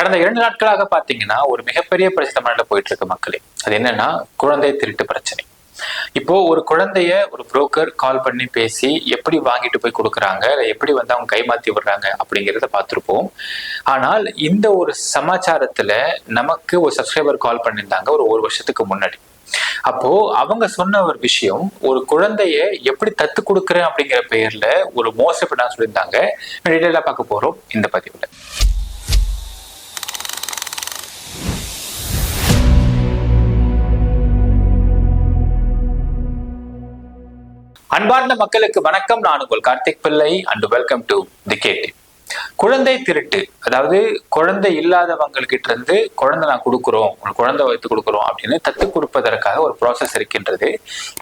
கடந்த இரண்டு நாட்களாக பாத்தீங்கன்னா ஒரு மிகப்பெரிய பிரச்சனை தமிழ்நாட்டில் போயிட்டு இருக்கு மக்களே. அது என்னன்னா குழந்தை திருட்டு பிரச்சனை. இப்போ ஒரு குழந்தைய ஒரு புரோக்கர் கால் பண்ணி பேசி எப்படி வாங்கிட்டு போய் கொடுக்குறாங்க எப்படி வந்து அவங்க கைமாத்தி விடுறாங்க அப்படிங்கிறத பார்த்துருப்போம். ஆனால் இந்த ஒரு சமாச்சாரத்துல நமக்கு ஒரு சப்ஸ்கிரைபர் கால் பண்ணியிருந்தாங்க ஒரு ஒரு வருஷத்துக்கு முன்னாடி. அப்போ அவங்க சொன்ன ஒரு விஷயம் ஒரு குழந்தைய எப்படி தத்து கொடுக்குறேன் அப்படிங்கிற பெயர்ல ஒரு மோசப்படா சொல்லியிருந்தாங்க. டீட்டெயிலாக பார்க்க போறோம் இந்த பதிவுல. அன்பார்ந்த மக்களுக்கு வணக்கம். நான் உங்கள் Karthik Pillai and welcome to the gate குழந்தை திருட்டு. அதாவது குழந்தை இல்லாதவங்ககிட்ட இருந்து குழந்தை நான் கொடுக்குறோம் ஒரு குழந்தை வைத்து கொடுக்குறோம் அப்படின்னு தத்து கொடுப்பதற்காக ஒரு ப்ராசஸ் இருக்கின்றது.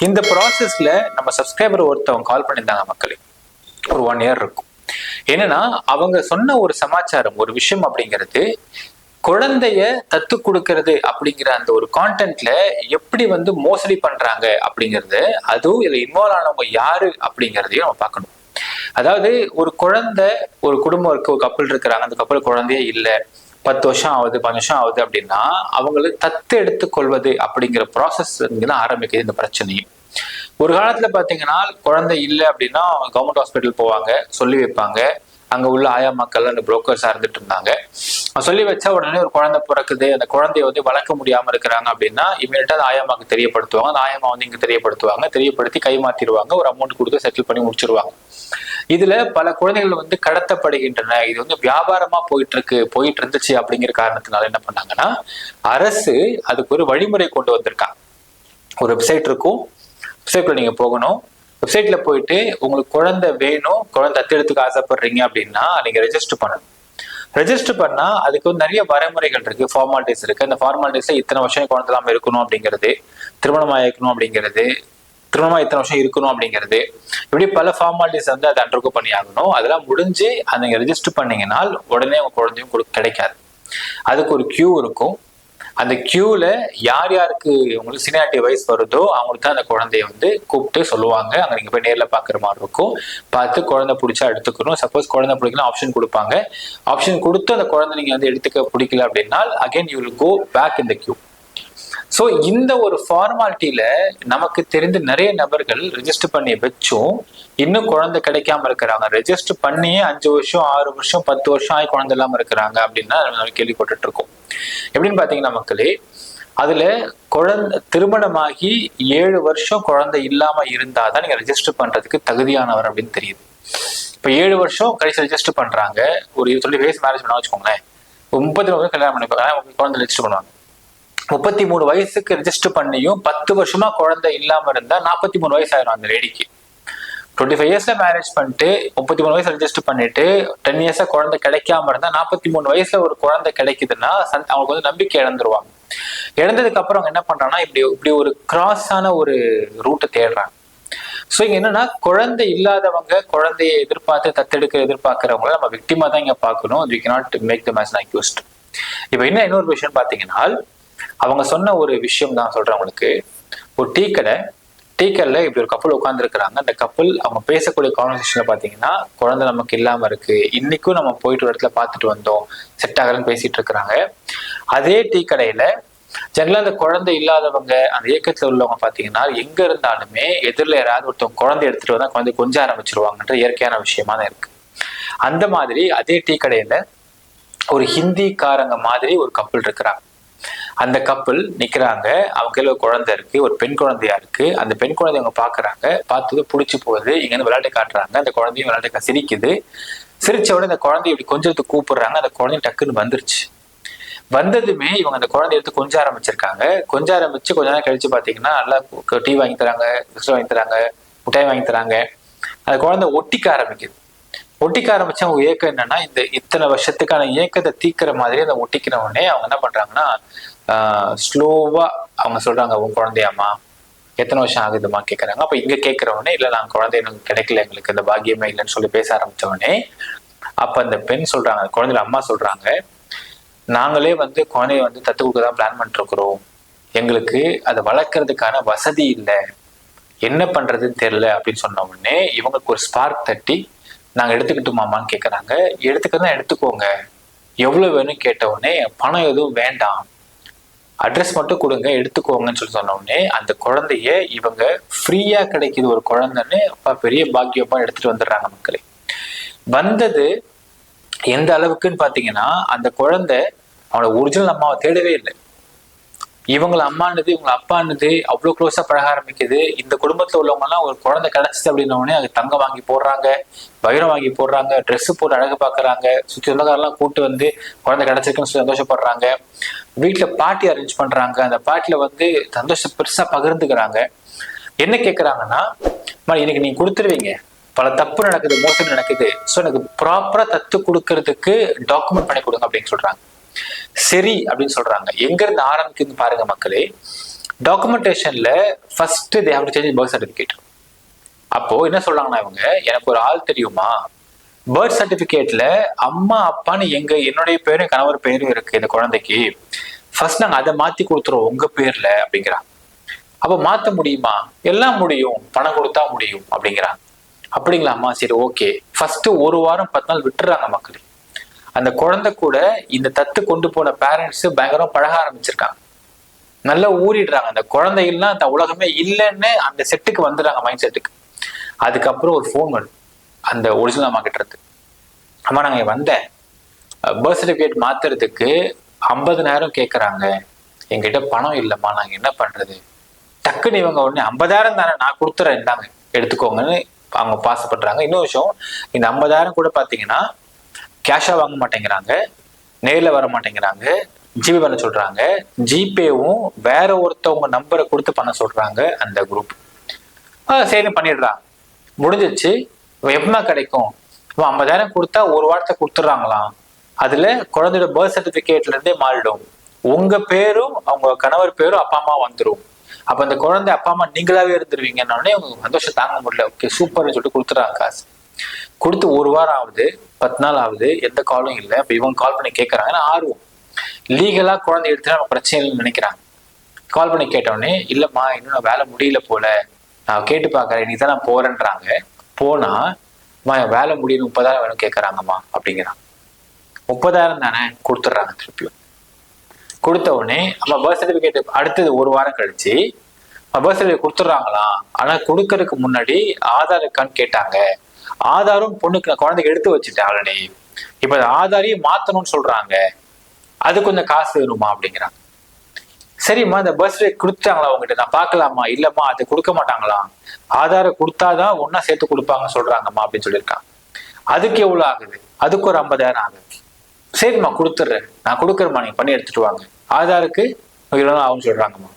இந்த ப்ராசஸ்ல நம்ம சப்ஸ்கிரைபர் ஒருத்தவங்க கால் பண்ணியிருந்தாங்க மக்களே. ஒரு ஒன் இயர் இருக்கும். என்னன்னா அவங்க சொன்ன ஒரு சமாச்சாரம் ஒரு விஷயம் அப்படிங்கிறது குழந்தைய தத்து கொடுக்கறது அப்படிங்கிற அந்த ஒரு கான்டென்ட்ல எப்படி வந்து மோசடி பண்றாங்க அப்படிங்கறது அதுவும் இதுல இன்வால்வ் ஆனவங்க யாரு அப்படிங்கிறதையும் நம்ம பார்க்கணும். அதாவது ஒரு குழந்தை ஒரு குடும்பம் இருக்கு ஒரு கப்பல் இருக்கிறாங்க அந்த கப்பல் குழந்தையே இல்லை. பத்து வருஷம் ஆகுது பஞ்சு வருஷம் ஆகுது அப்படின்னா அவங்களை தத்து எடுத்து கொள்வது அப்படிங்கிற ப்ராசஸ் தான் ஆரம்பிக்குது இந்த பிரச்சனையும். ஒரு காலத்துல பாத்தீங்கன்னா குழந்தை இல்லை அப்படின்னா கவர்மெண்ட் ஹாஸ்பிட்டல் போவாங்க சொல்லி வைப்பாங்க. அங்க உள்ள ஆயா மக்கள் அந்த புரோக்கர்ஸா இருந்துட்டு இருந்தாங்க. சொல்லி வச்சா உடனே ஒரு குழந்தை பிறக்குது. அந்த குழந்தைய வந்து வளர்க்க முடியாம இருக்கிறாங்க அப்படின்னா இமீடியட்டா அந்த ஆயாமாக்கு தெரியப்படுத்துவாங்க. அந்த ஆயாமா வந்து இங்க தெரியப்படுத்துவாங்க. தெரியப்படுத்தி கைமாத்திடுவாங்க ஒரு அமௌண்ட் கொடுத்து செட்டில் பண்ணி முடிச்சிருவாங்க. இதுல பல குழந்தைகள் வந்து கடத்தப்படுகின்றன. இது வந்து வியாபாரமா போயிட்டு இருக்கு போயிட்டு இருந்துச்சு அப்படிங்கிற காரணத்தினால என்ன பண்ணாங்கன்னா அரசு அதுக்கு ஒரு வழிமுறை கொண்டு வந்திருக்காங்க ஒரு வெப்சைட் இருக்கும். வெப்சைட்ல நீங்க போகணும். வெப்சைட்ல போயிட்டு உங்களுக்கு குழந்தை வேணும் குழந்தை தத்தெடுத்துக்க ஆசைப்படுறீங்க அப்படின்னா நீங்க ரெஜிஸ்டர் பண்ணணும். ரெஜிஸ்டர் பண்ணா அதுக்கு வந்து நிறைய வரைமுறைகள் இருக்கு ஃபார்மாலிட்டிஸ் இருக்கு. அந்த ஃபார்மாலிட்டிஸ்ல இத்தனை வருஷம் குழந்தை இல்லாம இருக்கணும் அப்படிங்கிறது திருமணம் ஆயிருக்கணும் அப்படிங்கிறது திருமணமா இத்தனை வருஷம் இருக்கணும் அப்படிங்கிறது இப்படி பல ஃபார்மாலிட்டிஸ் வந்து அதை அண்டர்கோ பண்ணி ஆகணும். அதெல்லாம் முடிஞ்சு அதை நீங்க ரெஜிஸ்டர் பண்ணீங்கன்னா உடனே உங்க குழந்தையும் கொடு- கிடைக்காது. அதுக்கு ஒரு கியூ இருக்கும். அந்த கியூல யார் யாருக்கு உங்களுக்கு சீனியாரிட்டி வயசு வருதோ அவங்களுக்கு தான் அந்த குழந்தைய வந்து கூப்பிட்டு சொல்லுவாங்க. அங்க நீங்க போய் நேர்ல பாக்குற மாதிரி இருக்கும். பார்த்து குழந்தை பிடிச்சா எடுத்துக்கணும். சப்போஸ் குழந்தை பிடிக்கலாம் ஆப்ஷன் கொடுப்பாங்க. ஆப்ஷன் கொடுத்து அந்த குழந்தை நீங்க வந்து எடுத்துக்க பிடிக்கல அப்படின்னா again you will go back in the queue so இந்த ஒரு ஃபார்மாலிட்டியில நமக்கு தெரிந்த நிறைய நபர்கள் ரெஜிஸ்டர் பண்ணி வச்சும் இன்னும் குழந்தை கிடைக்காம இருக்கிறாங்க. ரெஜிஸ்டர் பண்ணியே அஞ்சு வருஷம் ஆறு வருஷம் பத்து வருஷம் ஆகி குழந்தை இல்லாம இருக்கிறாங்க அப்படின்னா நம்ம கேள்விப்பட்டுட்டு இருக்கோம். எப்படின்னு பாத்தீங்கன்னா மக்களே அதுல குழந்தை திருமணமாகி ஏழு வருஷம் குழந்தை இல்லாம இருந்தாதான் நீங்க ரெஜிஸ்டர் பண்றதுக்கு தகுதியானவர் அப்படின்னு தெரியுது. இப்ப ஏழு வருஷம் கடைசி ரெஜிஸ்டர் பண்றாங்க. ஒரு சொல்லி வயசு மேரேஜ் பண்ணா வச்சுக்கோங்களேன். ஒரு முப்பத்தி மூணு கல்யாணம் பண்ணி குழந்தை ரெஜிஸ்டர் பண்ணுவாங்க. முப்பத்தி மூணு வயசுக்கு ரெஜிஸ்டர் பண்ணியும் பத்து வருஷமா குழந்தை இல்லாம இருந்தா நாற்பத்தி மூணு வயசு ஆயிரும் அந்த லேடிக்கு டுவெண்ட்டி ஃபைவ் இயர்ஸ்ல மேரேஜ் பண்ணிட்டு முப்பத்தி மூணு வயசு ரெஜிஸ்டர் பண்ணிட்டு டென் இயர்ஸா குழந்தை கிடைக்காம இருந்தா நாற்பத்தி மூணு வயசுல ஒரு குழந்தை கிடைக்குதுன்னா அவங்களுக்கு வந்து நம்பிக்கை இழந்துருவாங்க. இழந்ததுக்கு அப்புறம் அவங்க என்ன பண்றாங்கன்னா இப்படி இப்படி ஒரு கிராஸான ஒரு ரூட்டை தேடுறாங்க. ஸோ இங்க என்னன்னா குழந்தை இல்லாதவங்க குழந்தையை எதிர்பார்த்து தத்தெடுக்க எதிர்பார்க்கறவங்கள நம்ம விக்டிமா தான் இங்க பார்க்கணும். We cannot make the mess accused இப்போ என்ன இன்னொரு விஷயம் பார்த்தீங்கன்னா அவங்க சொன்ன ஒரு விஷயம் தான் சொல்றேன் உங்களுக்கு. ஒரு டீ கடை டீ கடையில் இப்படி ஒரு கப்பல் உட்காந்துருக்குறாங்க அந்த கப்பல் அவங்க பேசக்கூடிய கான்வர்சேஷன்ல பார்த்தீங்கன்னா குழந்தை நமக்கு இல்லாம இருக்கு. இன்னைக்கும் நம்ம போயிட்டு ஒரு இடத்துல பார்த்துட்டு வந்தோம். செட் ஆகலன்னு பேசிட்டு இருக்கிறாங்க. அதே டீ கடையில ஜெனரலா அந்த குழந்தை இல்லாதவங்க அந்த இயக்கத்துல உள்ளவங்க பாத்தீங்கன்னா எங்க இருந்தாலுமே எதிரில் யாராவது ஒருத்தவங்க குழந்தை எடுத்துட்டு வந்தா குழந்தை கொஞ்சம் ஆரம்பிச்சிருவாங்கன்ற இயற்கையான விஷயமா தான் இருக்கு. அந்த மாதிரி அதே டீ கடையில ஒரு ஹிந்திக்காரங்க மாதிரி ஒரு கப்பல் இருக்கிறாங்க. அந்த கப்பல் நிக்கிறாங்க. அவங்க கையில ஒரு குழந்தை இருக்கு ஒரு பெண் குழந்தையா இருக்கு. அந்த பெண் குழந்தைய அவங்க பாக்குறாங்க பார்த்தது பிடிச்சி போகுது. இங்க இருந்து விளையாட்டு காட்டுறாங்க. அந்த குழந்தையும் விளையாட்டு சிரிக்குது. சிரிச்ச உடனே அந்த குழந்தைய இப்படி கொஞ்சத்துக்கு கூப்பிடுறாங்க. அந்த குழந்தை டக்குன்னு வந்துருச்சு. வந்ததுமே இவங்க அந்த குழந்தைய எடுத்து கொஞ்சம் ஆரம்பிச்சிருக்காங்க. கொஞ்சம் ஆரம்பிச்சு கொஞ்ச நேரம் கழிச்சு பாத்தீங்கன்னா நல்லா டீ வாங்கி தராங்க பிஸ்கட் வாங்கி தராங்க முட்டாய் வாங்கி தராங்க. அந்த குழந்தை ஒட்டிக்க ஆரம்பிக்குது. ஒட்டிக்க ஆரம்பிச்சு அவங்க ஏக்கம் என்னன்னா இந்த இத்தனை வருஷத்துக்கான ஏக்கத்தை தீக்கிற மாதிரி அதை ஒட்டிக்கிற உடனே அவங்க என்ன பண்றாங்கன்னா ஸ்லோவா அவங்க சொல்றாங்க உன் குழந்தையாம்மா எத்தனை வருஷம் ஆகுதுமா கேட்கறாங்க அப்ப இங்க கேட்கிற இல்லை இல்ல நான் குழந்தை எனக்கு கிடைக்கல எங்களுக்கு இந்த பாக்கியமே இல்லைன்னு சொல்லி பேச ஆரம்பிச்ச அப்போ அப்ப அந்த பெண் சொல்றாங்க அந்த அம்மா சொல்றாங்க நாங்களே வந்து குழந்தைய வந்து தத்து கொடுக்க தான் பிளான் பண்ணிட்டு இருக்கிறோம் எங்களுக்கு அதை வளர்க்கறதுக்கான வசதி இல்லை. என்ன பண்றதுன்னு தெரியல அப்படின்னு சொன்ன உடனே இவங்களுக்கு ஒரு ஸ்பார்க் தட்டி நாங்க எடுத்துக்கிட்டோமாமான்னு கேக்குறாங்க. எடுத்துக்க தான் எடுத்துக்கோங்க. எவ்வளவு வேணும் கேட்ட உடனே பணம் எதுவும் வேண்டாம். அட்ரஸ் மட்டும் கொடுங்க எடுத்துக்கோங்கன்னு சொல்லி சொன்ன அந்த குழந்தைய இவங்க ஃப்ரீயா கிடைக்குது ஒரு குழந்தைன்னு அப்பா பெரிய பாக்கியமா எடுத்துட்டு வந்துடுறாங்க மக்களே. வந்தது எந்த அளவுக்குன்னு பாத்தீங்கன்னா அந்த குழந்தை அவனோட ஒரிஜினல் அம்மாவை தேடவே இல்லை. இவங்கள அம்மானது இவங்க அப்பானது அவ்வளவு க்ளோஸா பழக ஆரம்பிக்குது. இந்த குடும்பத்துல உள்ளவங்க எல்லாம் ஒரு குழந்தை கிடைச்சிச்சு அப்படின்ன அது தங்கம் வாங்கி போடுறாங்க வைரம் வாங்கி போடுறாங்க ட்ரெஸ்ஸு போட்டு அழகு பாக்குறாங்க சுற்றி சொந்தக்காரெல்லாம் கூட்டு வந்து குழந்தை கிடைச்சிருக்குன்னு சொல்லி சந்தோஷப்படுறாங்க. வீட்டில் பார்ட்டி அரேஞ்ச் பண்ணுறாங்க அந்த பார்ட்டியில் வந்து சந்தோஷம் பெருசாக பகிர்ந்துக்கிறாங்க. என்ன கேட்குறாங்கன்னா எனக்கு இன்னைக்கு நீங்க கொடுத்துருவீங்க. பல தப்பு நடக்குது மோசடி நடக்குது. ஸோ எனக்கு ப்ராப்பரா தத்து கொடுக்கறதுக்கு டாக்குமெண்ட் பண்ணி கொடுங்க அப்படின்னு சொல்றாங்க. சரி அப்படின்னு சொல்றாங்க. எங்க இருந்து ஆரம்பிக்குதுன்னு பாருங்க மக்களே. டாக்குமெண்டேஷன்ல first they have to change birth certificate அப்போ என்ன சொல்றாங்கன்னா இவங்க எனக்கு ஒரு ஆள் தெரியுமா? பர்த் சர்டிபிகேட்ல அம்மா அப்பான்னு எங்க என்னுடைய பேரும் கணவர் பேரும் இருக்கு இந்த குழந்தைக்கு. ஃபர்ஸ்ட் நாங்க அதை மாத்தி கொடுத்துருவோம் உங்க பேர்ல அப்படிங்கிறான். அப்ப மாத்த முடியுமா? எல்லாம் முடியும். பணம் கொடுத்தா முடியும் அப்படிங்கிறான். அப்படிங்களாம்மா? சரி ஓகே ஃபர்ஸ்ட் ஒரு வாரம் பத்து நாள் விட்டுறாங்க மக்களே. அந்த குழந்தை கூட இந்த தத்து கொண்டு போன பேரண்ட்ஸ் பயங்கரம் பழக ஆரம்பிச்சிருக்காங்க. நல்லா ஊறிடுறாங்க. அந்த குழந்தைகள்லாம் அந்த உலகமே இல்லைன்னு அந்த செட்டுக்கு வந்துடுறாங்க மைண்ட் செட்டுக்கு அதுக்கப்புறம் ஒரு ஃபோன் வரும். அந்த ஒரிஜினல் அம்மா கிட்ட இருந்து. அம்மா நாங்க வந்தேன். பர்த் சர்டிஃபிகேட் மாத்துறதுக்கு ஐம்பதனாயிரம் கேட்குறாங்க எங்கிட்ட பணம் இல்லைம்மா நாங்கள் என்ன பண்றது? டக்குன்னு இவங்க உடனே ஐம்பதாயிரம் தானே நான் கொடுத்துறேன் இந்தாங்க எடுத்துக்கோங்கன்னு அவங்க பாஸ் பண்ணுறாங்க இன்னொரு விஷயம் இந்த ஐம்பதாயிரம் கூட பார்த்தீங்கன்னா கேஷா வாங்க மாட்டேங்கிறாங்க நேர்ல வர மாட்டேங்கிறாங்க ஜிபே பண்ண சொல்றாங்க ஜிபேவும் வேற ஒருத்தவங்க நம்பரை கொடுத்து பண்ண சொல்றாங்க அந்த குரூப் சரி பண்ணிடுறாங்க. முடிஞ்சிச்சு எப்பமா கிடைக்கும்? இப்போ ஐம்பதாயிரம் கொடுத்தா ஒரு வாரத்தை கொடுத்துட்றாங்களாம். அதுல குழந்தையோட பர்த் சர்டிபிகேட்ல இருந்தே மாறிடும். உங்க பேரும் அவங்க கணவர் பேரும் அப்பா அம்மா வந்துடும் அப்ப அந்த குழந்தை அப்பா அம்மா நீங்களாவே இருந்துருவீங்கன்னு அவங்க சந்தோஷம் தாங்க முடியல. ஓகே சூப்பர்னு சொல்லிட்டு கொடுத்துறாங்க காசு. கொடுத்து ஒரு வாரம் ஆகுது பத்து நாள் ஆகுது எந்த காலும் இல்லை. இப்போ இவங்க கால் பண்ணி கேட்கறாங்கன்னா ஆர்வம். லீகலா குழந்தை எடுத்துட்டு நம்ம பிரச்சனை இல்லைன்னு நினைக்கிறாங்க. கால் பண்ணி கேட்டோடனே இல்லம்மா இன்னும் நான் வேலை முடியல போல. நான் கேட்டு பார்க்கறேன். நீ தான் நான் போறேன்றாங்க. போனா அம்மா வேலை முடியும் முப்பதாயிரம் வேணும் கேட்கறாங்கம்மா அப்படிங்கிறான். முப்பதாயிரம் தானே கொடுத்துட்றாங்க திருப்பியும். கொடுத்த உடனே அம்மா பர்த் சர்டிபிகேட் அடுத்தது ஒரு வாரம் கழிச்சு பர்த் சர்டிஃபிகேட் கொடுத்துட்றாங்களாம் ஆனா கொடுக்கறதுக்கு முன்னாடி ஆதார் இருக்கான்னு கேட்டாங்க. ஆதாரும் பொண்ணுக்கு நான் குழந்தைக்கு எடுத்து வச்சுட்டேன் ஆல்ரெடி இப்ப ஆதாரையும் மாத்தணும்னு சொல்றாங்க. அது கொஞ்சம் காசு வேணுமா அப்படிங்கிறாங்க சரிம்மா இந்த பர்த்டே கொடுத்தாங்களா உங்ககிட்ட? நான் பார்க்கலாமா இல்லம்மா அது கொடுக்க மாட்டாங்களா? ஆதாரை கொடுத்தாதான் ஒன்னா சேர்த்து கொடுப்பாங்க சொல்றாங்கம்மா அப்படின்னு சொல்லியிருக்கான் அதுக்கு எவ்வளவு ஆகுது? அதுக்கு ஒரு ஐம்பதாயிரம் ஆகுது. சரிம்மா கொடுத்துட்றேன். நான் கொடுக்குறேம்மா நீங்க பண்ணி எடுத்துட்டு வாங்க. ஆதாருக்கு இவ்வளோ ஆகும்னு சொல்றாங்கம்மா.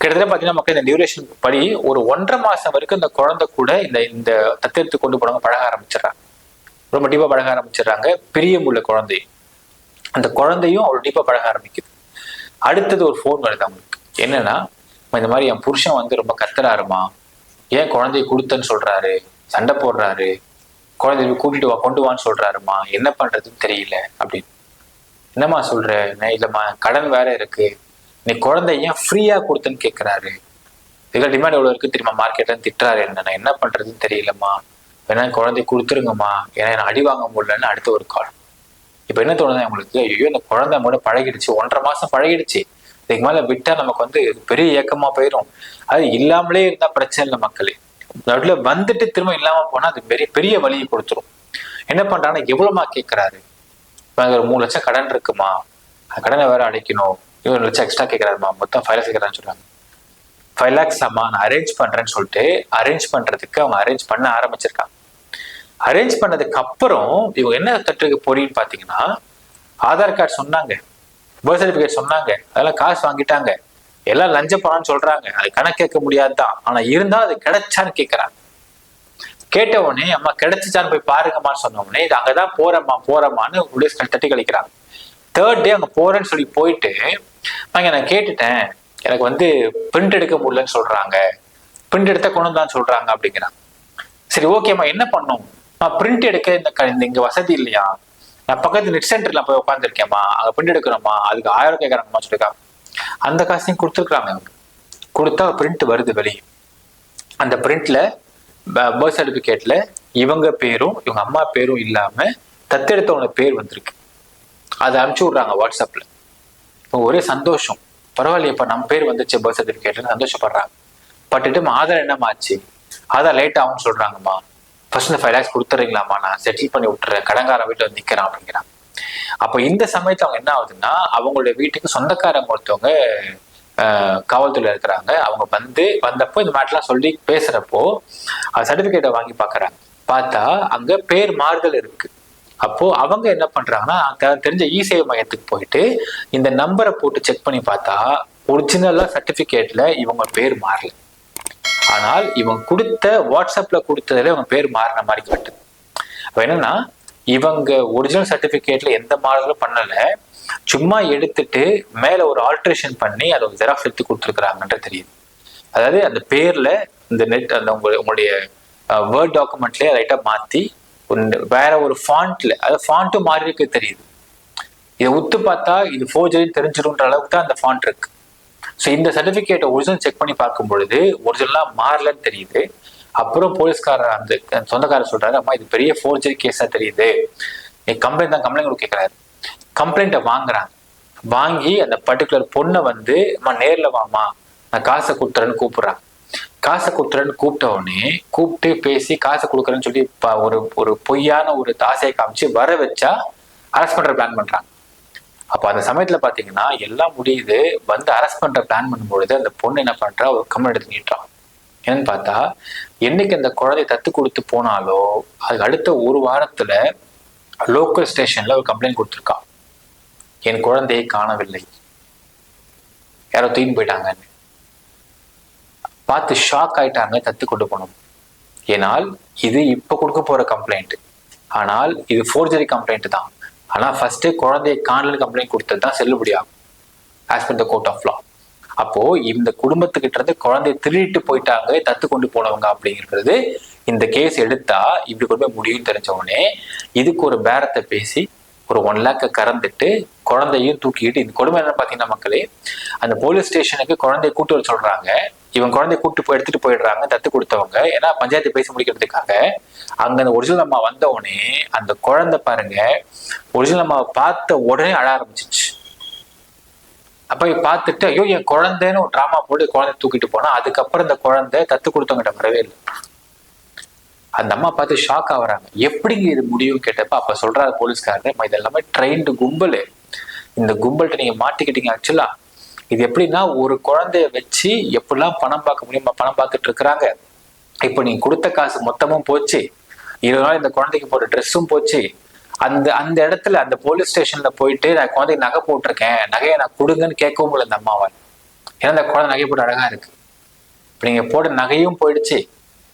கிட்டத்தட்ட பார்த்தீங்கன்னா மக்கள் இந்த டியூரேஷன் படி ஒரு ஒன்றரை மாசம் வரைக்கும் இந்த குழந்தை கூட இந்த இந்த தத்தெடுத்து கொண்டு போனவங்க பழக ஆரம்பிச்சிடுறாங்க. ரொம்ப டீப்பாக பழக ஆரம்பிச்சிடுறாங்க. பிரியமுள்ள குழந்தை அந்த குழந்தையும் அவ்வளோ டீப்பாக பழக ஆரம்பிக்குது. அடுத்தது ஒரு ஃபோன் வருது அவங்களுக்கு. என்னன்னா இந்த மாதிரி என் புருஷன் வந்து ரொம்ப கத்துறாருமா ஏன் குழந்தைய கொடுத்தன்னு சொல்றாரு? சண்டை போடுறாரு. குழந்தைய கூட்டிட்டு வா கொண்டு வான்னு சொல்றாருமா என்ன பண்றதுன்னு தெரியல அப்படின்னு. என்னம்மா சொல்ற? நான் இல்லம்மா கடன் வேற இருக்கு. நீ குழந்தை ஏன் ஃப்ரீயா கொடுத்தன்னு கேட்கிறாரு இதுல டிமாண்ட் எவ்வளவு இருக்கு தெரியுமா? மார்க்கெட்ல திட்டுறாரு என்ன? நான் என்ன பண்றதுன்னு தெரியலம்மா. வேணா குழந்தை கொடுத்துருங்கம்மா. ஏன்னா நான் அடி வாங்க முடியலன்னு அடுத்த ஒரு கால் இப்ப என்ன தோணுது உங்களுக்கு ஐயோ இந்த குழந்தை கூட பழகிடுச்சு ஒன்றரை மாசம் பழகிடுச்சு. இதுக்கு மேல விட்டா நமக்கு வந்து பெரிய ஏக்கமா போயிடும் அது இல்லாமலே இருந்தா பிரச்சனை இல்லை மக்களே. நடுவில் வந்துட்டு திரும்ப இல்லாம போனா அது பெரிய பெரிய வழியை கொடுத்துரும். என்ன பண்றாங்கன்னா எவ்வளவுமா கேட்கறாரு ஒரு மூணு லட்சம் கடன் இருக்குமா? அந்த கடனை வேற அடைக்கணும். இவன் லட்சம் எக்ஸ்ட்ரா கேட்கறாருமா மொத்தம் ஃபைவ் லேக்ஸ் கேட்கறான்னு சொல்றாங்க. ஃபைவ் லேக்ஸ் அம்மா நான் அரேஞ்ச் பண்றேன்னு சொல்லிட்டு அரேஞ்ச் பண்றதுக்கு அவங்க அரேஞ்ச் பண்ண ஆரம்பிச்சிருக்காங்க. அரேஞ்ச் பண்ணதுக்கு அப்புறம் இவங்க என்ன தட்டுக்கு போறீங்கன்னு பாத்தீங்கன்னா ஆதார் கார்டு சொன்னாங்க. பர்த் சர்டிபிகேட் சொன்னாங்க. அதெல்லாம் காசு வாங்கிட்டாங்க. எல்லாம் லஞ்ச பணம்னு சொல்றாங்க. அது கணக்கு கேட்க முடியாதுதான். ஆனா இருந்தா அது கிடைச்சான்னு கேட்கறாங்க கேட்ட உடனே அம்மா கிடைச்சிச்சான்னு போய் பாருங்கம்மான்னு சொன்ன உடனே இது அங்கதான் போறேம்மா போறேம்மான்னு உள்ளே தட்டி கழிக்கிறாங்க. தேர்ட் டே அங்க போறேன்னு சொல்லி போயிட்டு அங்க நான் கேட்டுட்டேன். எனக்கு வந்து பிரிண்ட் எடுக்க முடியலன்னு சொல்றாங்க. பிரிண்ட் எடுத்த கொண்டு தான் சொல்றாங்க அப்படிங்கிறாங்க. சரி ஓகேம்மா என்ன பண்ணும்? நான் பிரிண்ட் எடுக்க இந்த க- இங்க வசதி இல்லையா? நான் பக்கத்து நெட் சென்டர்ல போய் உட்காந்துருக்கேம்மா அங்க பிரிண்ட் எடுக்கணுமா அதுக்கு ஆயிரம் கேட்கறாங்கம்மா சொல்லிருக்காங்க. அந்த காசையும் கொடுத்துருக்குறாங்க அவங்க கொடுத்தா பிரிண்ட் வருது வெளியே. அந்த பிரிண்ட்ல பர்த் சர்டிபிகேட்ல இவங்க பேரும் இவங்க அம்மா பேரும் இல்லாம தத்தெடுத்தவங்க பேர் வந்திருக்கு. அதை அனுப்பிச்சு விட்றாங்க வாட்ஸ்அப்ல இப்போ ஒரே சந்தோஷம். பரவாயில்லையப்பா நம்ம பேர் வந்துச்சு பர்த் சர்டிஃபிகேட்னு சந்தோஷப்படுறாங்க. பட்டுட்டு ஆதார் என்னமாச்சு ஆதார் லேட் ஆகும்னு சொல்றாங்கம்மா. ஃபர்ஸ்ட் இந்த ஃபைவ் லேக்ஸ் கொடுத்துறீங்களாம்மா நான் செட்டில் பண்ணி விட்டுறேன் கடங்கார வீட்டில் வந்து நிற்கிறேன் அப்படிங்கிறான். அப்போ இந்த சமயத்தில் அவங்க என்ன ஆகுதுன்னா அவங்களுடைய வீட்டுக்கு சொந்தக்காரங்க ஒருத்தவங்க காவல்துறையில் இருக்கிறாங்க. அவங்க வந்து வந்தப்போ இந்த மாதிரிலாம் சொல்லி பேசுகிறப்போ சர்டிஃபிகேட்டை வாங்கி பார்க்குறாங்க பார்த்தா அங்கே பேர் மாறுதல் இருக்கு. அப்போ அவங்க என்ன பண்றாங்கன்னா தெரிஞ்ச இ சேவை மையத்துக்கு போயிட்டு இந்த நம்பரை போட்டு செக் பண்ணி பார்த்தா ஒரிஜினலா சர்டிபிகேட்ல இவங்க பேர் மாறல. ஆனால் இவன் கொடுத்த வாட்ஸ்அப்ல கொடுத்ததுல இவன் பேர் மாறின மாதிரி காட்டுது. அப்ப என்னன்னா இவங்க ஒரிஜினல் சர்டிபிகேட்ல எந்த மாடலும் பண்ணல. சும்மா எடுத்துட்டு மேல ஒரு ஆல்ட்ரேஷன் பண்ணி அதை ஒரு ஜெராக்ஸ் எடுத்து கொடுத்துருக்குறாங்கன்ற தெரியுது. அதாவது அந்த பேர்ல இந்த நெட் அந்த உங்க உங்களுடைய வேர்ட் டாக்குமெண்ட்லயே லைட்டா மாத்தி வேற ஒரு ஃபாண்ட்ல அதாவது ஃபாண்ட்டும் மாறி இருக்கு தெரியுது. இதை உத்து பார்த்தா இது ஃபோர்ஜரின்னு தெரிஞ்சிடும்ன்ற அளவுக்கு தான் அந்த ஃபாண்ட் இருக்கு. ஸோ இந்த சர்டிஃபிகேட்டை ஒரிஜினல் செக் பண்ணி பார்க்கும் பொழுது ஒரிஜினலாக மாறலன்னு தெரியுது. அப்புறம் போலீஸ்காரர் அந்த சொந்தக்காரர் சொல்றாரு அம்மா இது பெரிய ஃபோர்ஜரி கேஸாக தெரியுது. நீ கம்ப்ளைண்ட் தான் கம்ப்ளைண்ட் கூட கேட்குறாரு கம்ப்ளைண்ட்டை வாங்குறாங்க. வாங்கி அந்த பர்டிகுலர் பொண்ணை வந்து அம்மா நேரில் வாமா நான் காசை கொடுத்துறேன்னு கூப்பிட்றாங்க. காசை கொடுத்துறேன்னு கூப்பிட்ட உடனே கூப்பிட்டு பேசி காசை கொடுக்குறேன்னு சொல்லி ஒரு ஒரு பொய்யான ஒரு தாசையை காமிச்சு வர வச்சா அரெஸ்ட் பண்ற பிளான் பண்றாங்க. அப்போ அந்த சமயத்தில் பார்த்தீங்கன்னா எல்லாம் முடியுது வந்து அரெஸ்ட் பண்ணுற பிளான் பண்ணும்பொழுது அந்த பொண்ணு என்ன பண்ணுறா ஒரு கம்மல் எடுத்து நீட்டுறான் என்னன்னு பார்த்தா என்னைக்கு அந்த குழந்தை தத்து கொடுத்து போனாலோ அதுக்கு அடுத்த ஒரு வாரத்தில் லோக்கல் ஸ்டேஷனில் ஒரு கம்ப்ளைண்ட் கொடுத்துருக்கான் என் குழந்தையை காணவில்லை. யாரோ தூக்கின்னு போயிட்டாங்கன்னு. பார்த்து ஷாக் ஆயிட்டாங்க தத்து கொண்டு போனோம். ஏனால் இது இப்போ கொடுக்க போகிற கம்ப்ளைண்ட் ஆனால் இது ஃபோர்ஜரி கம்ப்ளைண்ட் தான். ஆனால் ஃபர்ஸ்ட் குழந்தையை காணல் கம்ப்ளைண்ட் கொடுத்தது தான் செல்லுபடியாகும் as per the court of law அப்போ இந்த குடும்பத்துக்கிட்ட இருந்து குழந்தைய திருடிட்டு போயிட்டாங்க தத்து கொண்டு போனவங்க அப்படிங்கிறது இந்த கேஸ் எடுத்தா இப்படி கொண்டு போய் முடியும் தெரிஞ்ச உடனே இதுக்கு ஒரு பேரத்தை பேசி ஒரு ஒன் லேக்கை கறந்துட்டு குழந்தையும் தூக்கிட்டு இந்த கொடுமை என்ன பார்த்தீங்கன்னா மக்களே அந்த போலீஸ் ஸ்டேஷனுக்கு குழந்தைய கூட்டு வர சொல்றாங்க. இவன் குழந்தைய கூட்டு போய் எடுத்துட்டு போயிடுறாங்க தத்து கொடுத்தவங்க. ஏன்னா பஞ்சாயத்து பேசி முடிக்கிறதுக்காக அங்க அந்த ஒரிஜினல் அம்மா வந்த உடனே அந்த குழந்தை பாருங்க ஒரிஜினல் அம்மாவை பார்த்த உடனே அழ ஆரம்பிச்சிச்சு அப்ப பார்த்துட்டு ஐயோ என் குழந்தைன்னு ஒரு டிராமா போட்டு குழந்தை தூக்கிட்டு போனா அதுக்கப்புறம் இந்த குழந்தை தத்து கொடுத்தவங்கிட்ட வரவே இல்லை. அந்த அம்மா பார்த்து ஷாக் ஆகுறாங்க. எப்படிங்க இது முடியும் கேட்டப்ப அப்ப சொல்றாரு போலீஸ்காரர் இது எல்லாமே ட்ரெயின்டு கும்பல். இந்த கும்பல்கிட்ட நீங்க மாட்டிக்கிட்டீங்க ஆக்சுவலா இது எப்படின்னா ஒரு குழந்தைய வச்சு எப்படிலாம் பணம் பார்க்க முடியுமா பணம் பார்த்துட்டு இருக்கிறாங்க. இப்போ நீ கொடுத்த காசு மொத்தமும் போச்சு. இருபது நாள் இந்த குழந்தைக்கு போட்ட ட்ரெஸ்ஸும் போச்சு. அந்த அந்த இடத்துல அந்த போலீஸ் ஸ்டேஷன்ல போயிட்டு நான் குழந்தைக்கு நகை போட்டிருக்கேன். நகையை நான் கொடுங்கன்னு கேட்கவும் இல்லை இந்த அம்மாவால் ஏன்னா அந்த குழந்தை நகை போட்டு அழகா இருக்கு. இப்போ நீங்க போட நகையும் போயிடுச்சு.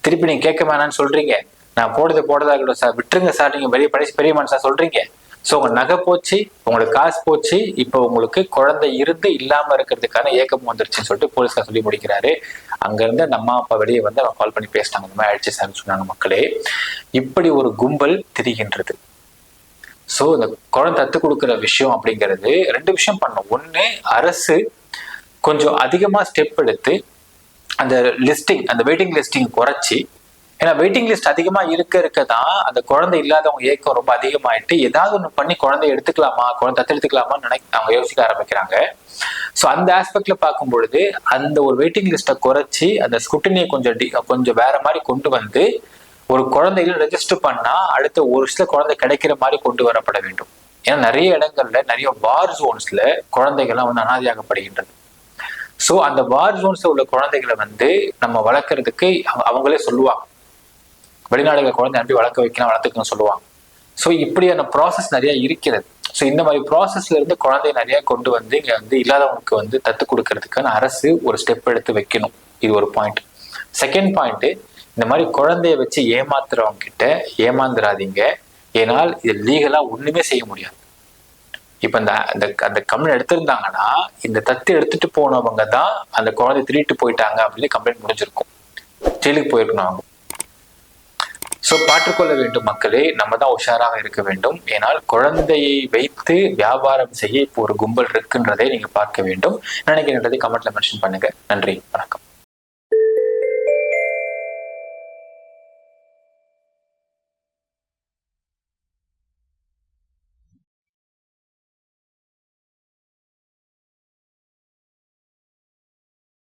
திருப்பி நீங்க கேட்க வேணாம்னு சொல்றீங்க. நான் போடுறது போடுறதா இருக்கட்டும் சார். விட்டுருங்க சார். நீங்க பெரிய படைசி பெரிய மனுஷா சொல்றீங்க. ஸோ உங்க நகை போச்சு உங்களுக்கு காசு போச்சு இப்போ உங்களுக்கு குழந்தை இருந்து இல்லாம இருக்கிறதுக்கான ஏக்கம் வந்துருச்சுன்னு சொல்லிட்டு போலீஸ்கார் சொல்லி முடிக்கிறாரு. அங்கேருந்து அந்த அம்மா அப்பா வெளியே வந்து அவங்க கால் பண்ணி பேசினாங்க. இந்த மாதிரி ஆயிடுச்சு சார்னு சொன்னாங்க மக்களே. இப்படி ஒரு கும்பல் திரிகின்றது. ஸோ இந்த குழந்தை தத்து கொடுக்குற விஷயம் அப்படிங்கிறது ரெண்டு விஷயம் பண்ணும். ஒன்று அரசு கொஞ்சம் அதிகமாக ஸ்டெப் எடுத்து அந்த லிஸ்டிங் அந்த வெயிட்டிங் லிஸ்டிங் குறைச்சி ஏன்னா வெயிட்டிங் லிஸ்ட் அதிகமா இருக்க இருக்க தான் அந்த குழந்தை இல்லாதவங்க ஏக்கம் ரொம்ப அதிகமாயிட்டு ஏதாவது ஒண்ணு பண்ணி குழந்தை எடுத்துக்கலாமா? குழந்தை தத்து நினைக்க நினை அவங்க யோசிக்க ஆரம்பிக்கிறாங்க. ஸோ அந்த ஆஸ்பெக்ட்ல பார்க்கும் பொழுது அந்த ஒரு வெயிட்டிங் லிஸ்ட்டை குறைச்சி அந்த ஸ்குட்டினியை கொஞ்சம் டி- கொஞ்சம் வேற மாதிரி கொண்டு வந்து ஒரு குழந்தைகளை ரெஜிஸ்டர் பண்ணா அடுத்த ஒரு சில குழந்தை கிடைக்கிற மாதிரி கொண்டு வரப்பட வேண்டும். ஏன்னா நிறைய இடங்கள்ல நிறைய வார் ஜோன்ஸ்ல குழந்தைகள்லாம் வந்து அனாதையாகப்படுகின்றது. ஸோ அந்த வார் ஜோன்ஸ்ல உள்ள குழந்தைகளை வந்து நம்ம வளர்க்கறதுக்கு அவங்க- அவங்களே சொல்லுவாங்க. வெளிநாடுகள் குழந்தை அனுப்பி வளர்க்க வைக்கலாம் வளர்த்துக்கணும் சொல்லுவாங்க. ஸோ இப்படியான ப்ராசஸ் நிறைய இருக்கிறது. ஸோ இந்த மாதிரி ப்ராசஸ்ல இருந்து குழந்தைய நிறைய கொண்டு வந்து இங்க வந்து இல்லாதவங்களுக்கு வந்து தத்து கொடுக்கறதுக்கான அரசு ஒரு ஸ்டெப் எடுத்து வைக்கணும். இது ஒரு பாயிண்ட் செகண்ட் பாயிண்ட் இந்த மாதிரி குழந்தைய வச்சு ஏமாத்துறவங்க கிட்ட ஏமாந்துடாதீங்க ஏனால் இது லீகலா ஒண்ணுமே செய்ய முடியாது. இப்ப இந்த அந்த அந்த கம்ப்ளைண்ட் எடுத்திருந்தாங்கன்னா இந்த தத்து எடுத்துட்டு போனவங்க தான் அந்த குழந்தை திருட்டு போயிட்டாங்க அப்படின்னு கம்ப்ளைண்ட் முடிஞ்சிருக்கும். ஜெயிலுக்கு போயிருக்கணும் அவங்க. ஸோ பாற்றுக்கொள்ள வேண்டும் மக்களே நம்ம தான் உஷாராக இருக்க வேண்டும். ஏனால் குழந்தையை வைத்து வியாபாரம் செய்ய இப்போ ஒரு கும்பல் இருக்குன்றதை நீங்க பார்க்க வேண்டும். நினைக்கிறதை கமெண்ட்ல மென்ஷன் பண்ணுங்க. நன்றி. வணக்கம்.